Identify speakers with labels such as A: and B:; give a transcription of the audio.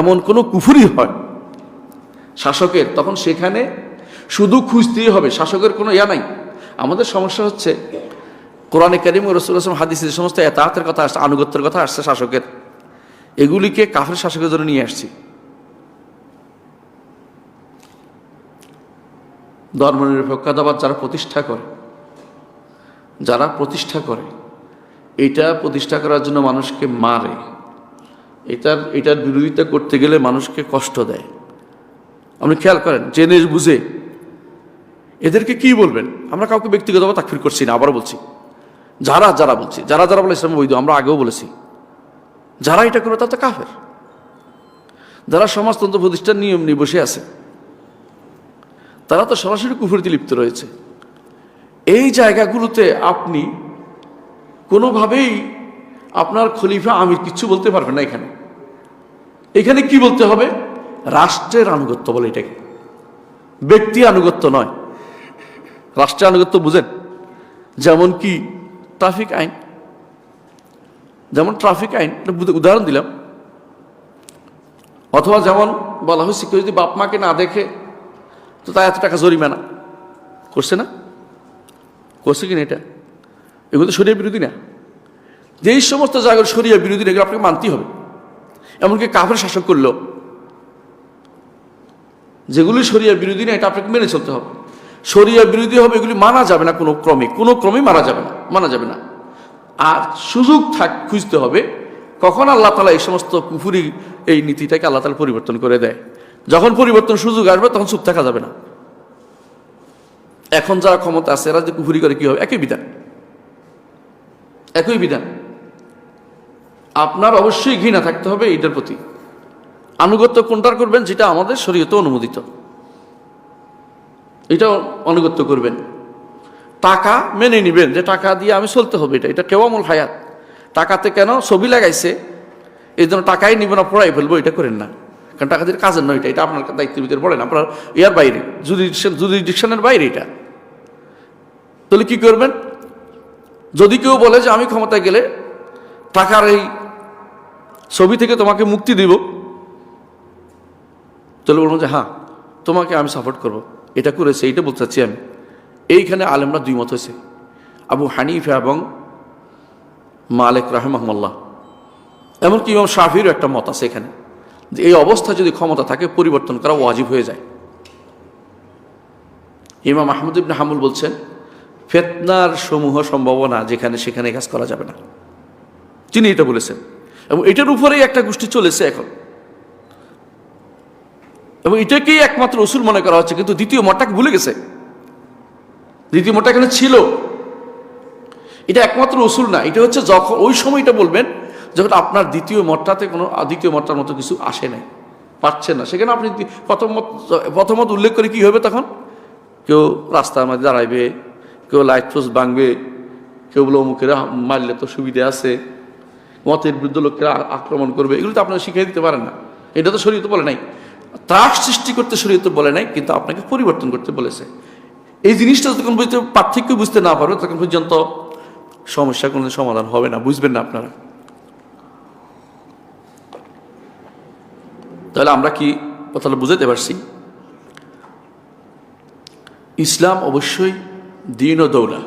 A: এমন কোনো কুফুরি হয়। শাসকের, তখন সেখানে শুধু খুঁজতেই হবে, শাসকের কোনো ইয়া নাই। আমাদের সমস্যা হচ্ছে, কোরআনে করিম রসুল আসলাম হাদিস যে সমস্ত এতাহাতের কথা আসছে, আনুগত্যের কথা আসছে শাসকের, এগুলিকে কাফের শাসকের জন্য নিয়ে আসছি। ধর্মনিরপেক্ষতাবাদ যারা প্রতিষ্ঠা করে, যারা প্রতিষ্ঠা করে, এটা প্রতিষ্ঠা করার জন্য মানুষকে মারে। এটার এটার বিরোধিতা করতে গেলে মানুষকে কষ্ট দেয়। আপনি খেয়াল করেন জেনে বুঝে, এদেরকে কি বলবেন? আমরা কাউকে ব্যক্তিগতভাবে তাকফির করছি না, আবারও বলছি। যারা যারা বলছি, যারা যারা বলে ইসলাম বৈধ, আমরা আগেও বলেছি। যারা এটা করে তাতে কাফের। যারা সমাজতন্ত্র প্রতিষ্ঠান নিয়ম নিয়ে বসে আছে, তারা তো সরাসরি কুফুরিতে লিপ্ত রয়েছে। এই জায়গাগুলোতে আপনি কোনোভাবেই আপনার খলিফা আমির কিচ্ছু বলতে পারবেন না এখানে। এখানে কি বলতে হবে? রাষ্ট্রের আনুগত্য বলে এটাকে। ব্যক্তি আনুগত্য নয়। রাষ্ট্রের আনুগত্য বুঝেন। যেমন কি ট্রাফিক আইন। যেমন ট্রাফিক আইন উদাহরণ দিলাম। অথবা যেমন বলা হয়েছে কেউ যদি বাপ মাকে না দেখে তো তাই এত টাকা জরিমানা। করছে না? করছে কিনা এটা? এগুলো তো শরীর বিরোধী না। যেই সমস্ত জায়গার শরীয় বিরোধী এগুলো আপনাকে মানতেই হবে। এমনকি কাফের শাসক করল। যেগুলি শরিয়া বিরোধী না, এটা আপনাকে মেনে চলতে হবে। শরিয়া বিরোধী হবে, এগুলি মানা যাবে না কোনো ক্রমে। কোনো ক্রমে মারা যাবে না, মানা যাবে না। আর সুযোগ থাক, খুঁজতে হবে, কখন আল্লাহ তালা এই সমস্ত কুফুরি, এই নীতিটাকে আল্লাহ তালা পরিবর্তন করে দেয়। যখন পরিবর্তন সুযোগ আসবে, তখন চুপ থাকা যাবে না। এখন যারা ক্ষমতা আছে, এরা যে কুফুরি করে, কি হবে? একই বিধান। একই বিধান। আপনার অবশ্যই ঘৃণা থাকতে হবে এইটার প্রতি। আনুগত্য কোনটার করবেন যেটা আমাদের শরীয়তে অনুমোদিত। এটা অনুগত্য করবেন। টাকা মেনে নিবেন যে টাকা দিয়ে আমি চলতে হবে এটা। এটা কেউ আমল হায়াত। টাকাতে কেন ছবি লাগাইছে এই জন্য টাকাই নিব না, পড়াই ফেলব, এটা করেন না। কারণ টাকা দিয়ে কাজের নয় এটা। এটা আপনার দায়িত্বের ভিতরে পড়ে না আপনার ইয়ার বাইরে জুডিকশন জুডিকশনের বাইরে এটা। তাহলে কী করবেন? যদি কেউ বলে যে আমি ক্ষমতায় গেলে টাকার এই ছবি থেকে তোমাকে মুক্তি দিব। তাহলে বলব যে হ্যাঁ তোমাকে আমি সাপোর্ট করব। এটা করেছে এইটা বলতে চাচ্ছি আমি। এইখানে আলেমরা দুই মত হয়েছে। আবু হানিফা এবং মালিক রাহমাহমল্লাহ। এমনকি ইমাম শাফিরও একটা মত আছে এখানে। যে এই অবস্থা যদি ক্ষমতা থাকে, পরিবর্তন করা ওয়াজিব হয়ে যায়। ইমাম আহমদ ইবনে হামুল বলছেন, ফেতনার সমূহ সম্ভাবনা যেখানে সেখানে কাজ করা যাবে না। তিনি এটা বলেছেন। এবং এটার উপরেই একটা গোষ্ঠী চলেছে এখন। এবং এটাকেই একমাত্র রসুল মনে করা হচ্ছে, কিন্তু দ্বিতীয় মতটাকে ভুলে গেছে। দ্বিতীয় মতটা এখানে ছিল। এটা একমাত্র রসুল না, এটা হচ্ছে যখন, ওই সময়টা বলবেন যখন আপনার দ্বিতীয় মতটাতে কোনো, দ্বিতীয় মতটার মতো কিছু আসে নাই পাচ্ছেন না। সেখানে আপনি প্রথম মত প্রথম মত উল্লেখ করে কি হবে তখন? কেউ রাস্তার মাঝে দাঁড়াইবে, কেউ লাইট পোস্ট ভাঙবে, কেউ বলে অমুকেরা মারলে তো সুবিধা আছে। মতের বিরুদ্ধে লোকেরা আক্রমণ করবে, এগুলো তো আপনারা শিখিয়ে দিতে পারেন না। এটা তো শরীয়তে বলে নাই। ত্রাস সৃষ্টি করতে শরীয়তে বলে নাই, কিন্তু আপনাকে পরিবর্তন করতে বলেছে। এই জিনিসটা যখন বুঝতে পার্থক্য বুঝতে না পারবে তখন পর্যন্ত সমস্যা কোনো সমাধান হবে না, বুঝবেন না আপনারা। তাহলে আমরা কি কথাটা বুঝাতে পারছি? ইসলাম অবশ্যই দিন ও দৌলা।